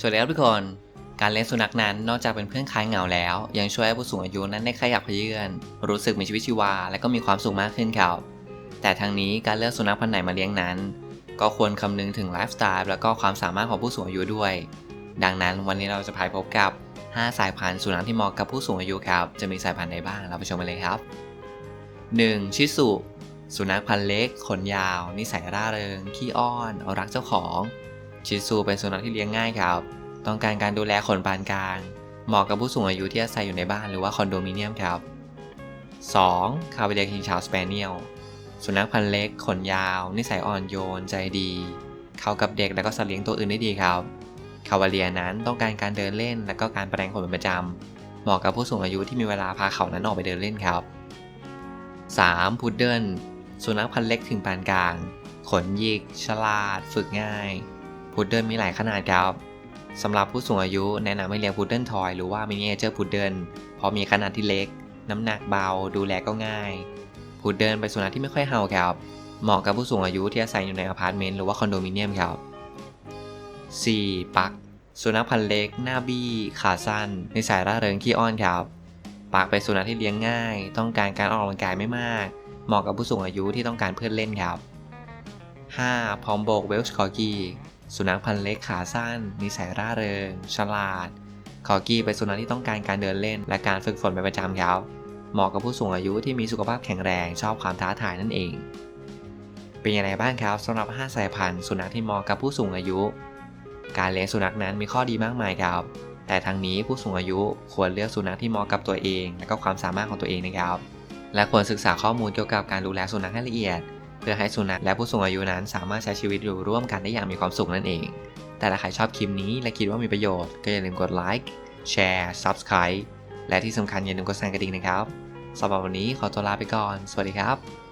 สวัสดีครับทุกคน การเลี้ยงสุนัขนั้นนอกจากเป็นเพื่อนคลายเหงาแล้ว ยังช่วยให้ผู้สูงอายุนั้นได้ขยับเขยื้อน รู้สึกมีชีวิตชีวา และก็มีความสุขมากขึ้นครับ แต่ทางนี้การเลือกสุนัขพันธุ์ไหนมาเลี้ยงนั้น ก็ควรคำนึงถึงไลฟ์สไตล์และก็ความสามารถของผู้สูงอายุด้วย ดังนั้นวันนี้เราจะพาไปพบกับ 5 สายพันธุ์สุนัขที่เหมาะกับผู้สูงอายุครับ จะมีสายพันธุ์ไหนบ้างเราไปชมกันเลยครับ 1. ชิสุ สุนัขพันธุ์เล็ก ขนยาว นิสัยร่าเริง ขี้อ้อนอรักเจ้าของ ชิสุเป็นสุนัขที่เลี้ยงง่ายครับ ต้องการการดูแลขนปานกลาง เหมาะกับผู้สูงอายุที่อาศัยอยู่ในบ้านหรือว่าคอนโดมิเนียมครับ 2. คาเวเดียคิงชาวสเปเนียลสุนัขพันธุ์เล็ก ขนยาว นิสัยอ่อนโยน ใจดี เข้ากับเด็กและก็สัตว์เลี้ยงตัวอื่นได้ดีครับ คาวาเลียนั้นต้องการการเดินเล่น และก็การแปลงขนเป็นประจำ เหมาะกับผู้สูงอายุที่มีเวลาพาเขานั้นออกไปเดินเล่นครับ 3. พุดเดิ้ลสุนัขพันธุ์เล็กถึงปานกลาง ขนหยิก ฉลาด ฝึกง่าย พุดเดิ้ลมีหลายขนาดครับสำหรับผู้สูงอายุแนะนำให้เลี้ยงพุดเดิ้ลทอยหรือว่ามินิเอเจอร์พุดเดิ้ลเพราะมีขนาดที่เล็ก น้ำหนักเบา ดูแลก็ง่าย พุดเดิ้ลเป็นสุนัขที่ไม่ค่อยเห่าครับ เหมาะกับผู้สูงอายุที่อาศัยอยู่ในอพาร์ตเมนต์หรือว่าคอนโดมิเนียมครับ 4. ปัก สุนัขพันธุ์เล็ก หน้าบี้ขาสั้นนิสัยร่าเริงขี้อ้อนครับ ปักเป็นสุนัขที่เลี้ยงง่าย ต้องการการออกกำลังกายไม่มาก เหมาะกับผู้สูงอายุที่ต้องการเพื่อนเล่นครับ 5. พอมโบกเวลช์คอร์กี้ สุนัขพันธุ์เล็กขาสั้น นิสัยร่าเริง ฉลาด คอกี้เป็นสุนัขที่ต้องการการเดินเล่น และการฝึกฝนเป็นประจำครับ เหมาะกับผู้สูงอายุที่มีสุขภาพแข็งแรงชอบความท้าทายนั่นเอง เป็นยังไงบ้างครับสำหรับ 5 สายพันธุ์สุนัขที่เหมาะกับผู้สูงอายุ การเลี้ยงสุนัขนั้นมีข้อดีมากมายครับ แต่ทางนี้ผู้สูงอายุควรเลือกสุนัขที่เหมาะกับตัวเอง และก็ความสามารถของตัวเองนะครับ และควรศึกษาข้อมูลเกี่ยวกับการดูแลสุนัขให้ละเอียด พื่อให้สุนัขและผู้สูงอายุนั้น สามารถใช้ชีวิตอยู่ร่วมกันได้อย่างมีความสุขนั่นเอง แต่ถ้าใครชอบคลิปนี้และคิดว่ามีประโยชน์ก็อย่าลืมกดไลค์แชร์ Subscribe และที่สำคัญอย่าลืมกดสั่นกระดิ่งนะครับสำหรับวันนี้ขอตัวลาไปก่อน สวัสดีครับ